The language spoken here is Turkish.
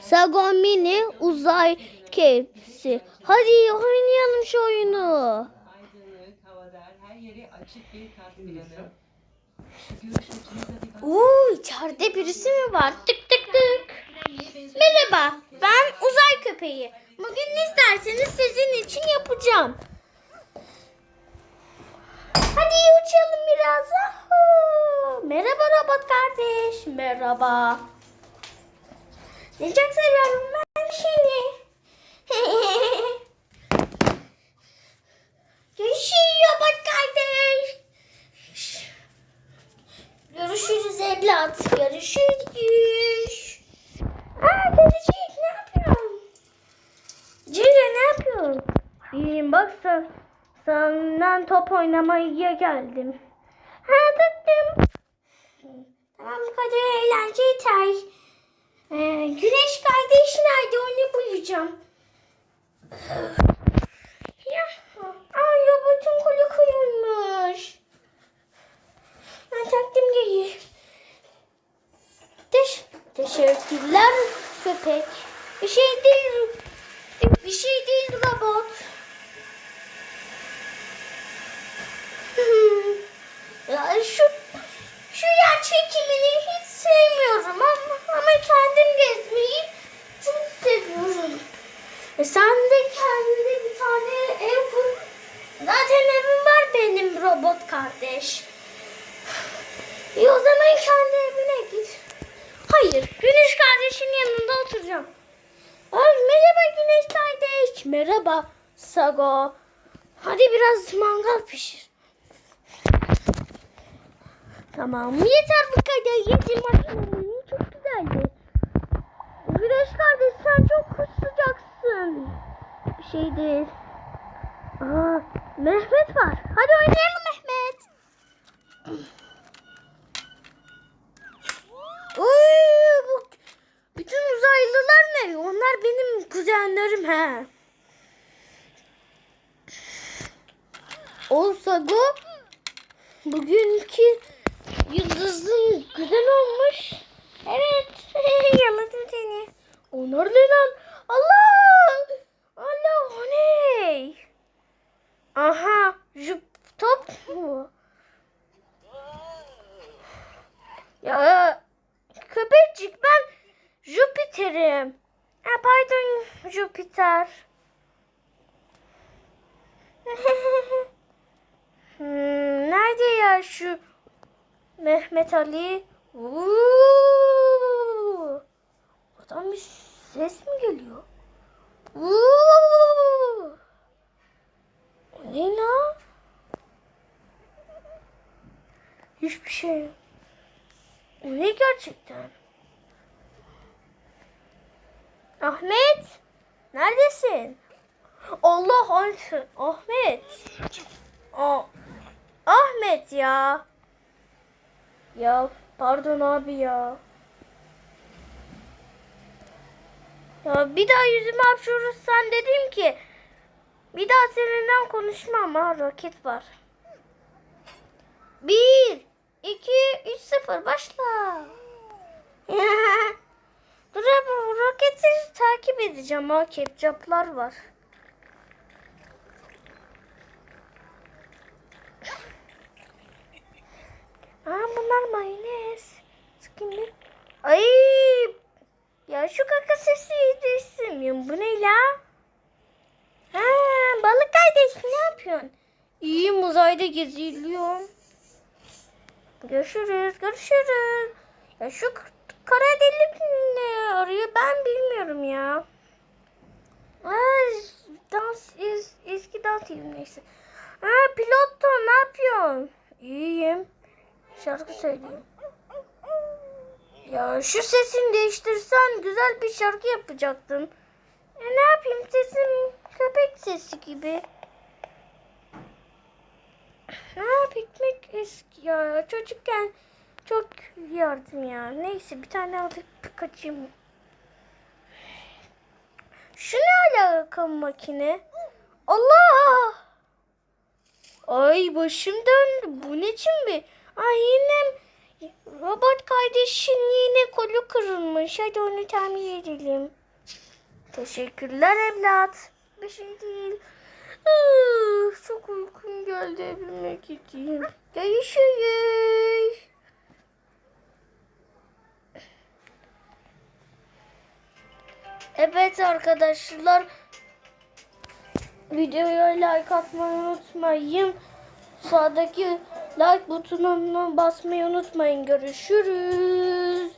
Sagon Mini uzay kepsi. Hadi oynayalım şu oyunu. Oo içeride birisi mi var? Tık tık tık. Merhaba ben uzay köpeği. Bugün ne isterseniz sizin için yapacağım. Hadi uçalım biraz. Merhaba robot kardeş. Merhaba. Çok seviyorum ben seni. Görüşürüz robot kardeş. Görüşürüz evlat. Görüşürüz. Aa Dedeciğim ne yapıyorsun? Cemre ne yapıyorsun? İyiyim bak sen, senden top oynamaya geldim. Ha tuttum. Tamam kadar eğlence yeter. Ee, güneş kardeş nerede onu bulacağım. Ya, aa robotun kolu kırılmış. Ben taktım geri. Teş teşekkürler köpek. Bir şey değil. Bir şey değil robot. Hmm. ya şu şu yer çekimini hiç sevmiyorum ama ama kendim gezmeyi çok seviyorum. E sen de kendine bir tane ev kur. Zaten evim var benim robot kardeş. İyi o zaman kendi evine git. Hayır, Güneş kardeşin yanında oturacağım. Ay merhaba Güneş kardeş. Merhaba Sago. Hadi biraz mangal pişir. Tamam yeter bu kadar. Yedim makinelerin çok güzeldi. Güneş kardeş sen çok Bir şey değil. Aa, Mehmet var. Hadi oynayalım Mehmet. Oy, bu bütün uzaylılar ne? Onlar benim kuzenlerim he. Olsago bugünkü yıldızın güzel olmuş. Evet. Yaladım seni. Onlar ne lan? Allah! Allah o ne? Aha, jup top mu? Ya köpekcik ben Jüpiter'im. Ha, pardon Jüpiter. hmm, nerede ya şu Mehmet Ali? Uuu. Oradan bir ses mi geliyor? Uuu. O ne lan? Hiçbir şey. O ne gerçekten? Ahmet! Neredesin? Allah aşkına. Ahmet. Aa, Ahmet ya. Ya pardon abi ya. Ya bir daha yüzüme hapşurursan dedim ki bir daha seninle konuşmam ha roket var. Bir, iki, üç, sıfır başla. Dur abi roketi takip edeceğim ha ketçaplar var. Aa bunlar mayonez. Sıkayım Ay ya şu kaka sesi de istemiyorum. Bu ne la? Ha, balık kardeş ne yapıyorsun? İyiyim uzayda geziliyorum. Görüşürüz, görüşürüz. Ya şu kara delik ne arıyor ben bilmiyorum ya. Ay, dans es, eski dans yerim neyse. Ha piloto ne yapıyorsun? İyiyim. Şarkı söyleyeyim. Ya şu sesini değiştirsen güzel bir şarkı yapacaktın. E ne yapayım sesim köpek sesi gibi. Ha eski ya çocukken çok yardım ya. Neyse bir tane alıp kaçayım. Şu ne alaka makine? Allah! Ay başım döndü. Bu ne için bir? Ay yine Robot kardeşin yine kolu kırılmış. Hadi onu tamir edelim. Teşekkürler evlat. Bir şey değil. Çok uykum geldi evime gideyim. Görüşürüz. Evet arkadaşlar. Videoya like atmayı unutmayın. Sağdaki like butonuna basmayı unutmayın. Görüşürüz.